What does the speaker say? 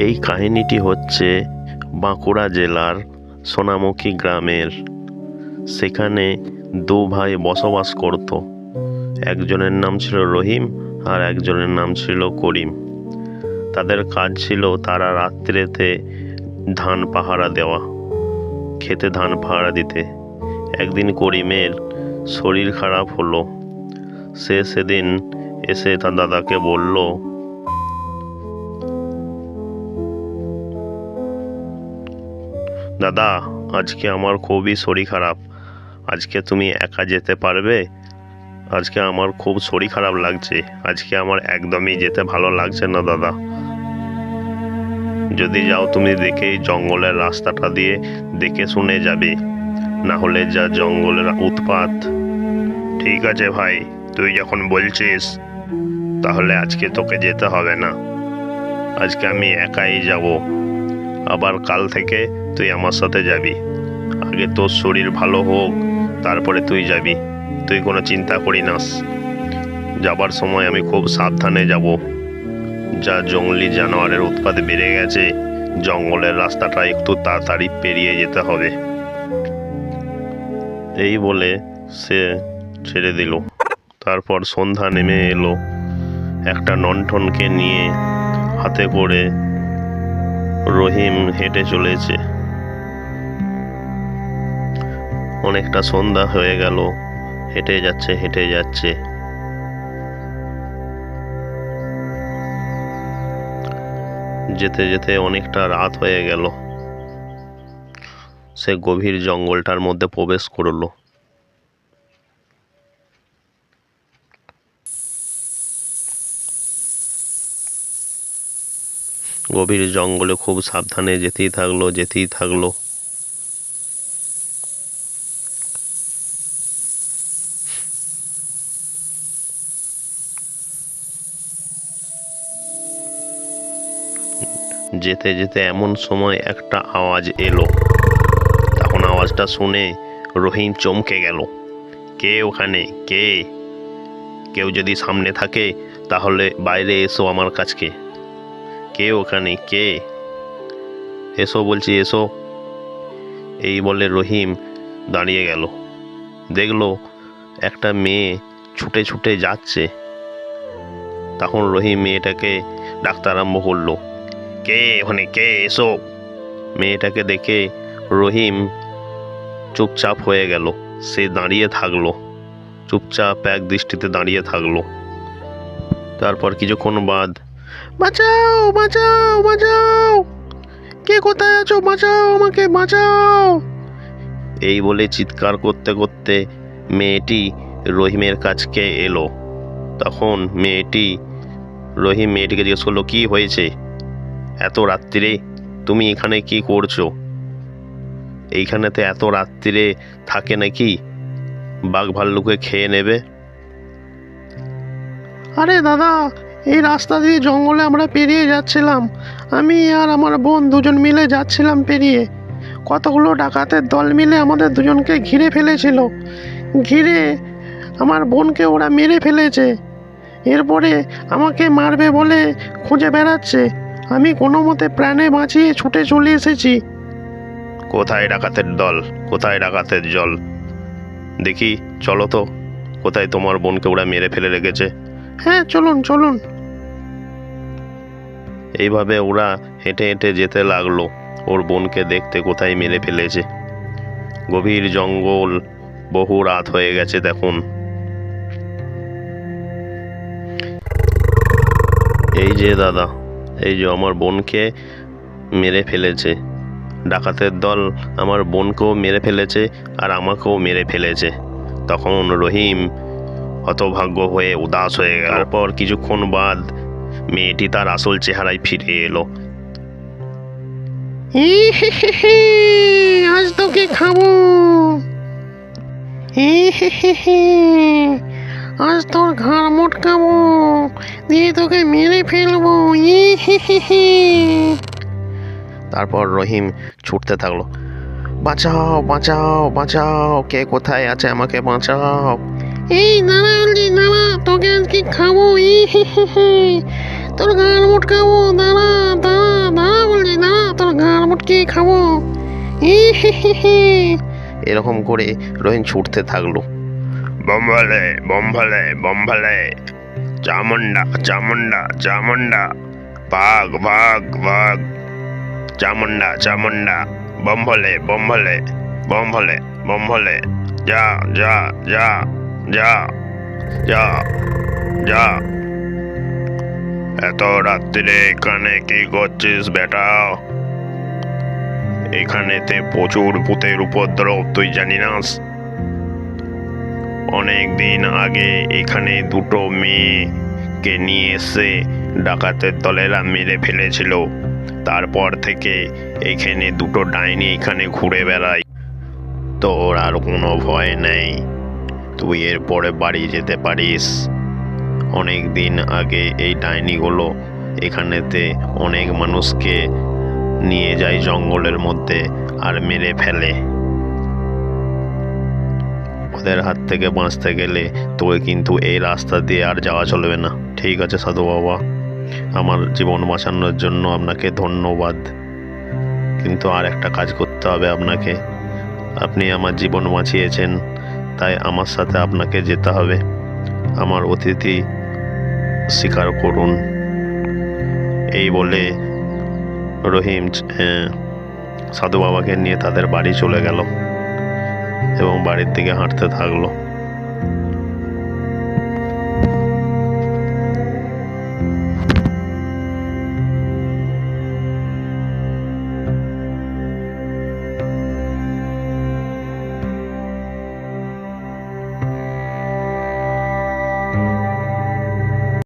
এই কাহিনীটি হচ্ছে বাঁকুড়া জেলার সোনামুখী গ্রামের। সেখানে দু ভাই বসবাস করত। একজনের নাম ছিল রহিম আর একজনের নাম ছিল করিম। তাদের কাজ ছিল তারা রাত্রেতে ধান পাহারা দেওয়া, খেতে ধান পাহারা দিতে। একদিন করিমের শরীর খারাপ হলো। সে সেদিন এসে তার দাদাকে বলল দাদা, আজকে আমার খুবই শরীর খারাপ। আজকে তুমি একা যেতে পারবে? আজকে আমার খুব শরীর খারাপ লাগছে। আজকে আমার একদমই যেতে ভালো লাগছে না, দাদা। যদি যাও তুমি দেখে জঙ্গলের রাস্তাটা দিয়ে দেখে শুনে যাবে। না হলে যা জঙ্গলের উৎপাত। ঠিক আছে ভাই, তুই যখন বলছিস, তাহলে আজকে তোকে যেতে হবে না। আজকে আমি একাই যাব। আবার কাল থেকে তুই আমার সাথে যাবি। আগে তোর শরীর ভালো হোক, তারপরে তুই যাবি। তুই কোনো চিন্তা করি নাস যাবার সময় আমি খুব সাবধানে যাব। যা জঙ্গলি জানোয়ারের উৎপাত বেড়ে গেছে, জঙ্গলের রাস্তাটা একটু তাড়াতাড়ি পেরিয়ে যেতে হবে। এই বলে সে ছেড়ে দিল। তারপর সন্ধ্যা নেমে এলো। একটা নন্ঠনকে নিয়ে হাতে করে রহিম হেঁটে চলেছে। অনেকটা সন্ধ্যা হয়ে গেল। হেঁটে যাচ্ছে হেঁটে যাচ্ছে। যেতে যেতে অনেকটা রাত হয়ে গেল। সে গভীর জঙ্গলটার মধ্যে প্রবেশ করল। গভীর জঙ্গলে খুব সাবধানে যেতেই থাকল যেতেই থাকল। যেতে যেতে এমন সময় একটা আওয়াজ এলো। তখন আওয়াজটা শুনে রহিম চমকে গেল। কে ওখানে? কে? কেউ যদি সামনে থাকে, তাহলে বাইরে এসো আমার কাছকে। কে ওখানে? কে? এসো বলছি, এসো। এই বলে রহিম দাঁড়িয়ে গেল। দেখল একটা মেয়ে ছুটে ছুটে যাচ্ছে। তখন রহিম মেয়েটাকে ডাকতে আরম্ভ করল। কে ওখানে কে, এসো। মেয়েটাকে দেখে রহিম চুপচাপ হয়ে গেল। সে দাঁড়িয়ে থাকল। চুপচাপ এক দৃষ্টিতে দাঁড়িয়ে থাকল। তারপর কিছুক্ষণ বাদ, বাঁচাও বাঁচাও বাঁচাও! কে কোথায় আছো? বাঁচাও আমাকে, বাঁচাও! এই বলে চিৎকার করতে করতে মেয়েটি রহিমের কাছকে এলো। তখন মেয়েটি, রহিম, মেয়েটিকে জিজ্ঞেস করল, কি হয়েছে? এত রাত্রিরে তুমি এখানে কি করছ? এইখানেতে এত রাত্রিরে থাকে নাকি? বাঘ ভাল্লুকে খেয়ে নেবে? আরে দাদা, এই রাস্তা দিয়ে জঙ্গলে আমরা পেরিয়ে যাচ্ছিলাম। আমি আর আমার বোন দুজন মিলে যাচ্ছিলাম পেরিয়ে। কতগুলো ডাকাতের দল মিলে আমাদের দুজনকে ঘিরে ফেলেছিল। ঘিরে আমার বোনকে ওরা মেরে ফেলেছে। এরপরে আমাকে মারবে বলে খুঁজে বেড়াচ্ছে। আমি কোনো মতে প্রাণে বাঁচিয়ে ছুটে চলে এসেছি। কোথায় ডাকাতের দল? কোথায় ডাকাতের জল? দেখি চলো তো। কোথায় তোমার বোনকে ওরা মেরে ফেলে রেখেছে? হ্যাঁ চলুন চলুন। এইভাবে ওরা হেঁটে হেঁটে যেতে লাগল। ওর বোনকে দেখতে কোথায় মেরে ফেলেছে। গভীর জঙ্গল বহু রাত হয়ে গেছে দেখুন। এই যে দাদা এই যে আমার বোনকে মেরে ফেলেছে। ডাকাতের দল আমার বোনকেও মেরে ফেলেছে আর আমাকেও মেরে ফেলেছে। তখন রহিম হতভাগ্য হয়ে উদাস হয়ে গেল। তারপর কিছুক্ষণ বাদ মেয়েটি তার আসল চেহারায় ফিরে এলো। আজ তোকে খাব। আজ তোর ঘাড় মোটকাবো। দিয়ে তোকে মেরে ফেলব, ই। তারপর রহিম ছুটতে থাকল। বাঁচাও বাঁচাও বাঁচাও, কে কোথায় আছে আমাকে বাঁচাও। এই দাঁড়া বলছি দাঁড়া, তোকে আজকে খাব, ই হে হে হে। তোর ঘাড় মোটকাবো, দাঁড়া দাঁড়া দাঁড়া খাব। ই হি হি হি। এরকম করে রহিম ছুটতে থাকল। বম্বলে বম্বলে বম্বলে। চামুন্ডা চামুন্ডা চামুন্ডা বাঘ বাঘ বাঘ। চামুন্ডা চামুন্ডা বম্বলে বম্বলে বম্বলে বম্বলে। যা যা যা যা যা যা। এত রাত্রিরে এখানে কি করছিস বেটা? এখানেতে প্রচুর ভূতের উপদ্রব, তুই জানি নাস অনেক দিন আগে এখানে দুটো মেয়েকে নিয়ে এসে ডাকাতের দলেরা মেরে ফেলেছিল। তারপর থেকে এখানে দুটো ডাইনি এখানে ঘুরে বেড়ায়। তোর আর কোনো ভয় নেই। তুই এরপরে বাড়ি যেতে পারিস। অনেক দিন আগে এই ডাইনিগুলো এখানেতে অনেক মানুষকে নিয়ে যায় জঙ্গলের মধ্যে আর মেরে ফেলে। ওদের হাত থেকে বাঁচতে গেলে তোকে কিন্তু এই রাস্তা দিয়ে আর যাওয়া চলবে না। ঠিক আছে সাধু বাবা আমার জীবন বাঁচানোর জন্য আপনাকে ধন্যবাদ। কিন্তু আর একটা কাজ করতে হবে আপনাকে। আপনি আমার জীবন বাঁচিয়েছেন, তাই আমার সাথে আপনাকে যেতে হবে। আমার অতিথি স্বীকার করুন। এই বলে রহিম সাধু বাবাকে নিয়ে তাদের বাড়ি চলে গেল। এবং বাড়ির দিকে হাঁটতে থাকল।